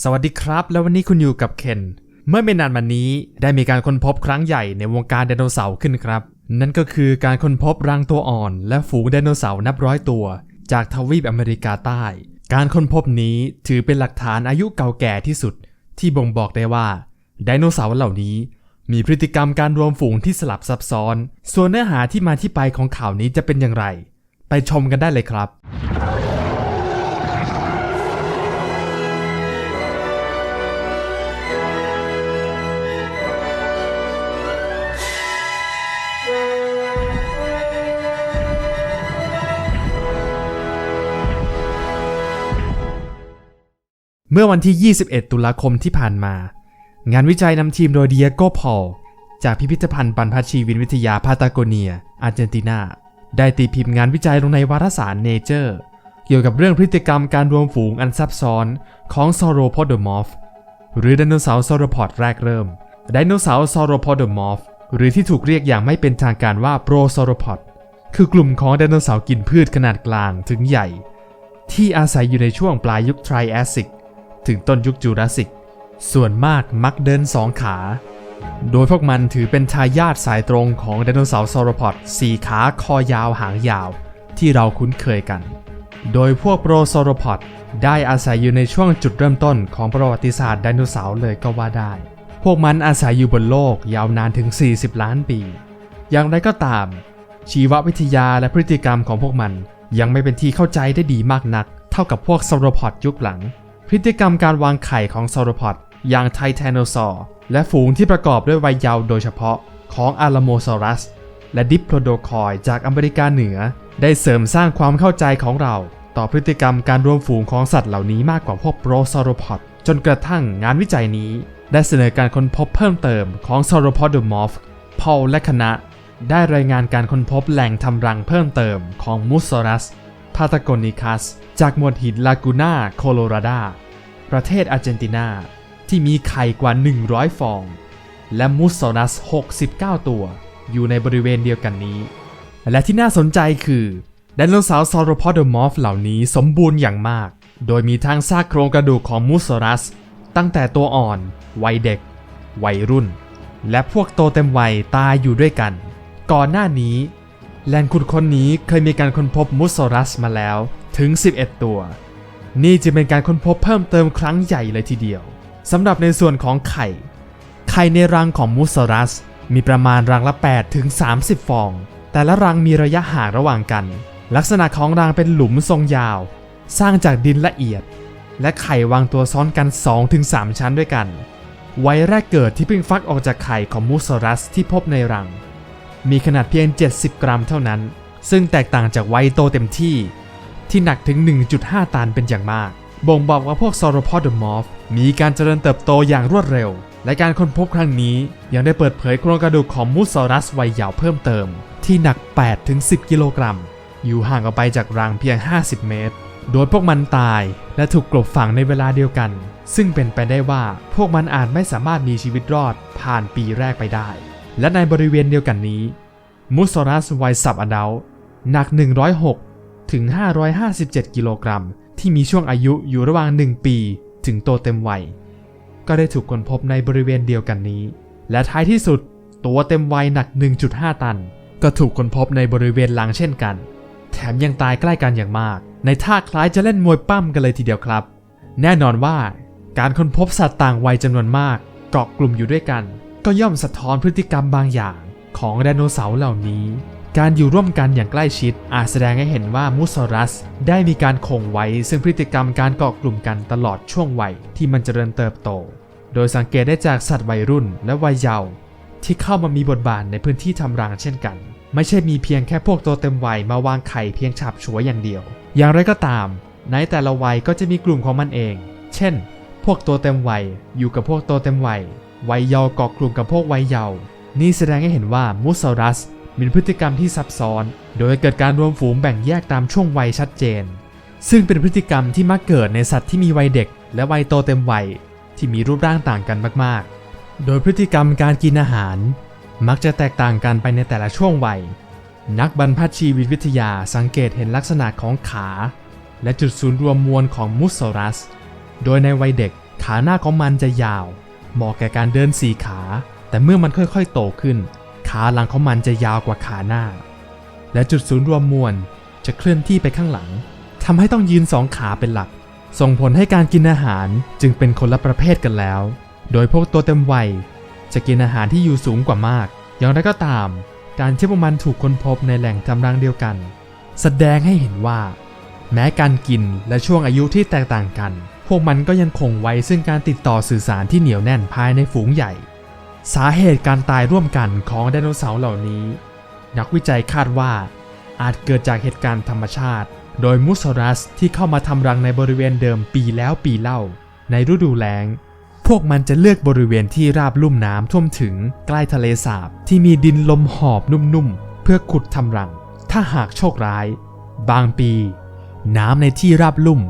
สวัสดีครับ แล้ววันนี้คุณอยู่กับเคน เมื่อไม่นานมานี้ได้มีการค้นพบครั้งใหญ่ในวงการไดโนเสาร์ขึ้นครับ นั่นก็คือการค้นพบรังตัวอ่อน และฝูงไดโนเสาร์นับร้อยตัว จากทวีปอเมริกาใต้ การค้นพบนี้ถือเป็นหลักฐานอายุเก่าแก่ที่สุด ที่บ่งบอกได้ว่าไดโนเสาร์เหล่านี้ มีพฤติกรรมการรวมฝูงที่สลับซับซ้อน ส่วนเนื้อหาที่มาที่ไปของข่าวนี้จะเป็นอย่างไร ไปชมกันได้เลยครับ เมื่อวันที่ 21 ตุลาคมที่ผ่านมา งานวิจัยนำทีมโดยเดียโกพอลจากพิพิธภัณฑ์ปันพชีวินวิทยาพาตาโกเนีย อาร์เจนตินา ได้ตีพิมพ์งานวิจัยลงในวารสารเนเจอร์เกี่ยวกับเรื่องพฤติกรรมการรวมฝูงอันซับซ้อนของซอโรพอดมอฟหรือไดโนเสาร์ซอโรพอดแรกเริ่มไดโนเสาร์ซอโรพอดมอฟหรือที่ถูกเรียกอย่างไม่เป็นทางการว่าโปรซอโรพอดคือกลุ่มของไดโนเสาร์กินพืชขนาดกลางถึงใหญ่ ที่อาศัยอยู่ในช่วงปลายยุคไทรแอสซิก ถึงต้นยุคจูราสสิก ส่วนมากมักเดินสองขา โดยพวกมันถือเป็นทายาทสายตรงของไดโนเสาร์ซอรพอดสี่ขาคอยาวหางยาวที่เราคุ้นเคยกัน โดยพวกโปรซอรพอดได้อาศัยอยู่ในช่วงจุดเริ่มต้นของประวัติศาสตร์ไดโนเสาร์เลยก็ว่าได้ พวกมันอาศัยอยู่บนโลกยาวนานถึง 40 ล้านปี อย่างไรก็ตาม ชีววิทยาและพฤติกรรมของพวกมันยังไม่เป็นที่เข้าใจได้ดีมากนัก เท่ากับพวกซอรพอดยุคหลัง พฤติกรรมการวางไข่ของซอโรพอดอย่างไทแทนโนซอร์และฝูงที่ประกอบด้วยวัยเยาว์โดยเฉพาะของอาลาโมซอรัส และดิปโพโดคอยจากอเมริกาเหนือ ได้เสริมสร้างความเข้าใจของเรา ต่อพฤติกรรมการรวมฝูงของสัตว์เหล่านี้มากกว่าพวกโปรซอโรพอดจนกระทั่งงานวิจัยนี้ ได้เสนอการค้นพบเพิ่มเติมของซอโรพอดมอฟพอลและคณะ ได้รายงานการค้นพบแหล่งทำรังเพิ่มเติมของมูสซอรัสพาตากอนิคัส จากมวดหินลากูน่าโคโลราดา ประเทศอาร์เจนตินา ที่มีไข่กว่า 100 ฟอง และมูสซอรัส 69 ตัว อยู่ในบริเวณเดียวกันนี้ และที่น่าสนใจคือไดโนเสาร์ซอโรพอดมอฟเหล่านี้สมบูรณ์อย่างมาก โดยมีทั้งซากโครงกระดูกของมูสซอรัส ตั้งแต่ตัวอ่อน วัยเด็ก วัยรุ่น และพวกโตเต็มวัยตายอยู่ด้วยกัน ก่อนหน้านี้แหล่งขุดค้นนี้เคยมีการค้นพบมูสซอรัสมาแล้วถึง 11 ตัว นี่จะเป็นการค้นพบเพิ่มเติมครั้งใหญ่เลยทีเดียวสำหรับในส่วนของไข่ ไข่ในรังของมูสรัส มีประมาณรังละ 8 ถึง 30 ฟอง แต่ละรังมีระยะห่างระหว่างกัน ลักษณะของรังเป็นหลุมทรงยาว สร้างจากดินละเอียด และไข่วางตัวซ้อนกัน 2-3 ชั้นด้วยกันวัยแรกเกิดที่เพิ่งฟักออกจากไข่ของมูสรัสที่พบในรัง มีขนาดเพียง 70 กรัมเท่านั้น ซึ่งแตกต่างจากวัยโตเต็มที่ ที่หนักถึง 1.5 ตันเป็นอย่างมาก บ่งบอกว่าพวกซอโรพอดมอฟมีการเจริญเติบโตอย่างรวดเร็ว และการค้นพบครั้งนี้ยังได้เปิดเผยโครงกระดูกของมูสซอรัสวัยเยาว์เพิ่มเติม ที่หนัก 8-10 กิโลกรัม อยู่ห่างออกไปจากรังเพียง 50 เมตร โดยพวกมันตายและถูกกลบฝังในเวลาเดียวกัน ซึ่งเป็นไปได้ว่าพวกมันอาจไม่สามารถมีชีวิตรอดผ่านปีแรกไปได้ และในบริเวณเดียวกันนี้มูสซอรัสวัยสับอดัลหนัก 106 ถึง 557 กิโลกรัม ที่มีช่วงอายุอยู่ระหว่าง 1 ปี ถึงโตเต็มวัย ก็ได้ถูกค้นพบในบริเวณเดียวกันนี้ และท้ายที่สุด ตัวเต็มวัยหนัก 1.5 ตัน ก็ถูกค้นพบในบริเวณหลังเช่นกัน แถมยังตายใกล้กันอย่างมาก ในท่าคล้ายจะเล่นมวยปั้มกันเลยทีเดียวครับ แน่นอนว่า การค้นพบสัตว์ต่างวัยจำนวนมากเกาะกลุ่มอยู่ด้วยกัน ก็ย่อมสะท้อนพฤติกรรมบางอย่างของไดโนเสาร์เหล่านี้ การอยู่ร่วมกันอย่างใกล้ชิด อาจแสดงให้เห็นว่ามูสอรัส ได้มีการคงไว้ ซึ่งพฤติกรรมการเกาะกลุ่มกันตลอดช่วงวัยที่มันเจริญเติบโต โดยสังเกตได้จากสัตว์วัยรุ่นและวัยเยาว์ที่เข้ามามีบทบาทในพื้นที่ทำรังเช่นกัน ไม่ใช่มีเพียงแค่พวกตัวเต็มวัยมาวางไข่เพียงฉับฉวยอย่างเดียว อย่างไรก็ตาม ในแต่ละวัยก็จะมีกลุ่มของมันเอง เช่น พวกตัวเต็มวัยอยู่กับพวกตัวเต็มวัยวัยเยาว์เกาะกลุ่มกับพวกวัยเยาว์นี่แสดงให้เห็นว่ามูสอรัส มีพฤติกรรมที่ซับซ้อน โดยเกิดการรวมฝูงแบ่งแยกตามช่วงวัยชัดเจน ซึ่งเป็นพฤติกรรมที่มักเกิดในสัตว์ที่มีวัยเด็ก และวัยโตเต็มวัยที่มีรูปร่างต่างกันมากๆ โดยพฤติกรรมการกินอาหาร มักจะแตกต่างกันไปในแต่ละช่วงวัย นักบรรพชีวิตวิทยาสังเกตเห็นลักษณะของขา และจุดศูนย์รวมมวลของมูสซรัส โดยในวัยเด็กขาหน้าของมันจะยาว เหมาะแก่การเดินสี่ขา แต่เมื่อมันค่อยๆ โตขึ้น ขาหลังของมันจะยาวกว่าขาหน้า และจุดศูนย์รวมมวลจะเคลื่อนที่ไปข้างหลังทำให้ต้องยืนสองขาเป็นหลัก ส่งผลให้การกินอาหารจึงเป็นคนละประเภทกันแล้ว โดยพวกตัวเต็มวัยจะกินอาหารที่อยู่สูงกว่ามาก อย่างไรก็ตาม การที่พวกมันถูกค้นพบในแหล่งกำลังเดียวกัน แสดงให้เห็นว่า แม้การกินและช่วงอายุที่แตกต่างกัน พวกมันก็ยังคงไว้ซึ่งการติดต่อสื่อสารที่เหนียวแน่นภายในฝูงใหญ่ สาเหตุการตายร่วมกันของไดโนเสาร์เหล่านี้ นักวิจัยคาดว่าอาจเกิดจากเหตุการณ์ธรรมชาติ โดยมูสรัสที่เข้ามาทำรังในบริเวณเดิมปีแล้วปีเล่า ในฤดูแล้ง พวกมันจะเลือกบริเวณที่ราบลุ่มน้ำท่วมถึงใกล้ทะเลสาบที่มีดินลมหอบนุ่มๆ เพื่อขุดทำรัง ถ้าหากโชคร้าย บางปี น้ำในที่ราบลุ่ม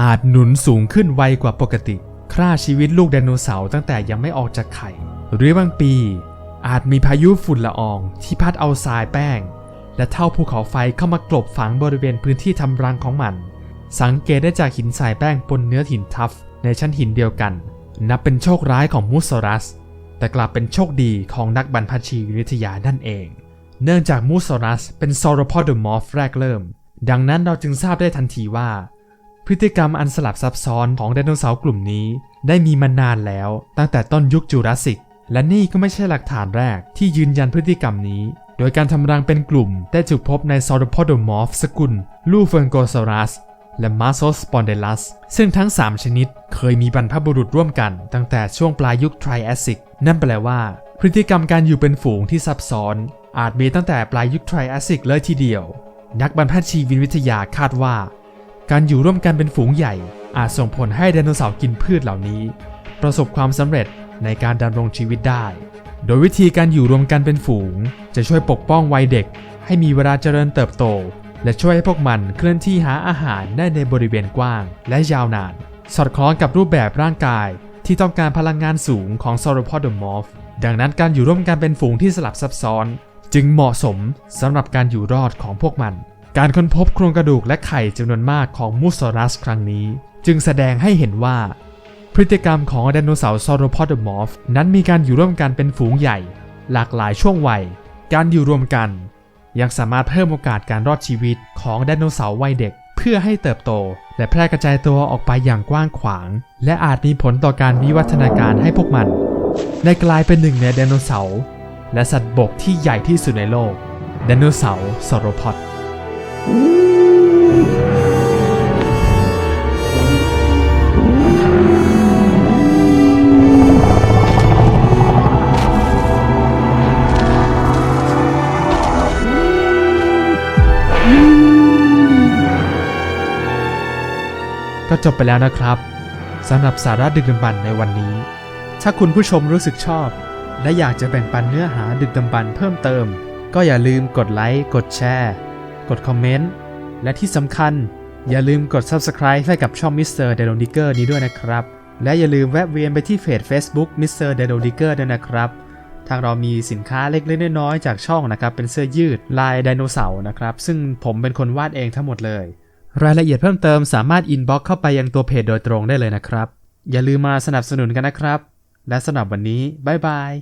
อาจหนุนสูงขึ้นไวกว่าปกติ ฆ่าชีวิตลูกไดโนเสาร์ตั้งแต่ยังไม่ออกจากไข่ หรือบางปีอาจมีพายุฝุ่นละอองที่พัดเอาทรายแป้ง และเท่าภูเขาไฟเข้ามากลบฝังบริเวณพื้นที่ทำรังของมัน สังเกตได้จากหินทรายแป้งปนเนื้อหินทัฟในชั้นหินเดียวกัน นับเป็นโชคร้ายของมูสซอรัส แต่กลับเป็นโชคดีของนักบรรพชีวิทยานั่นเอง เนื่องจากมูสซอรัสเป็นซอโรพอดมอร์ฟแรกเริ่ม ดังนั้นเราจึงทราบได้ทันทีว่า พฤติกรรมอันสลับซับซ้อนของไดโนเสาร์กลุ่มนี้ ได้มีมานานแล้วตั้งแต่ต้นยุคจูราสสิก และนี่ก็ไม่ใช่หลักฐานแรกที่ยืนยันพฤติกรรมนี้ โดยการทำรังเป็นกลุ่มได้ถูกพบในซอโรพอดมอร์ฟสกุล ลูเฟิงโกซอรัส และมาโซสปอนเดลัส ซึ่งทั้ง 3 ชนิดเคยมีบรรพบุรุษร่วมกัน ตั้งแต่ช่วงปลายยุคไทรแอสซิก นั่นแปลว่า พฤติกรรมการอยู่เป็นฝูงที่ซับซ้อน อาจมีตั้งแต่ปลายยุคไทรแอสซิกเลยทีเดียว นักบรรพชีวินวิทยาคาดว่า การอยู่ร่วมกันเป็นฝูงใหญ่ อาจส่งผลให้ไดโนเสาร์กินพืชเหล่านี้ ประสบความสำเร็จ ในการดำรงชีวิตได้ โดยวิธีการอยู่รวมกันเป็นฝูง จะช่วยปกป้องวัยเด็ก ให้มีเวลาเจริญเติบโต และช่วยให้พวกมันเคลื่อนที่หาอาหารได้ในบริเวณกว้างและยาวนาน สอดคล้องกับรูปแบบร่างกายที่ต้องการพลังงานสูงของซอโรพอดมอฟดังนั้นการอยู่ร่วมกันเป็นฝูงที่สลับซับซ้อน จึงเหมาะสมสำหรับการอยู่รอดของพวกมัน การค้นพบโครงกระดูกและไข่จำนวนมากของมูสซอรัสครั้งนี้ จึงแสดงให้เห็นว่า พฤติกรรมของไดโนเสาร์ซอโรพอดมอร์ฟนั้นมีการอยู่ร่วมกันเป็นฝูงใหญ่ หลากหลายช่วงวัย การอยู่รวมกัน ยังสามารถเพิ่มโอกาสการรอดชีวิตของไดโนเสาร์วัยเด็ก เพื่อให้เติบโต และแพร่กระจายตัวออกไปอย่างกว้างขวาง และอาจมีผลต่อการวิวัฒนาการให้พวกมัน ได้กลายเป็นหนึ่งในไดโนเสาร์และสัตว์บกที่ใหญ่ที่สุดในโลกไดโนเสาร์ซอโรพอด ก็จบไปแล้วนะครับสำหรับสาระดึกดำบรรพ์ในวันนี้ ถ้าคุณผู้ชมรู้สึกชอบ และอยากจะแบ่งปันเนื้อหาดึกดำบรรพ์เพิ่มเติม ก็อย่าลืมกดไลค์กดแชร์กดคอมเมนต์และที่สำคัญ อย่าลืมกด Subscribe ให้กับช่อง Mr. d e l o n d i g g e r นี้ด้วยนะครับ และอย่าลืมแวะเวียนไปที่เพจ Facebook Mr. d e l o n d i g e r ด้วยนะครับ ทางเรามีสินค้าเล็กๆน้อยๆจากช่องนะครับ เป็นเสื้อยืดลายไดโนเสาร์นะครับ ซึ่งผมเป็นคนวาดเองทั้งหมดเลย รายละเอียดเพิ่มเติมสามารถอินบ็อกเข้าไปยังตัวเพจโดยตรงได้เลยนะครับ อย่าลืมมาสนับสนุนกันนะครับ และสำหรับวันนี้ บ๊ายบาย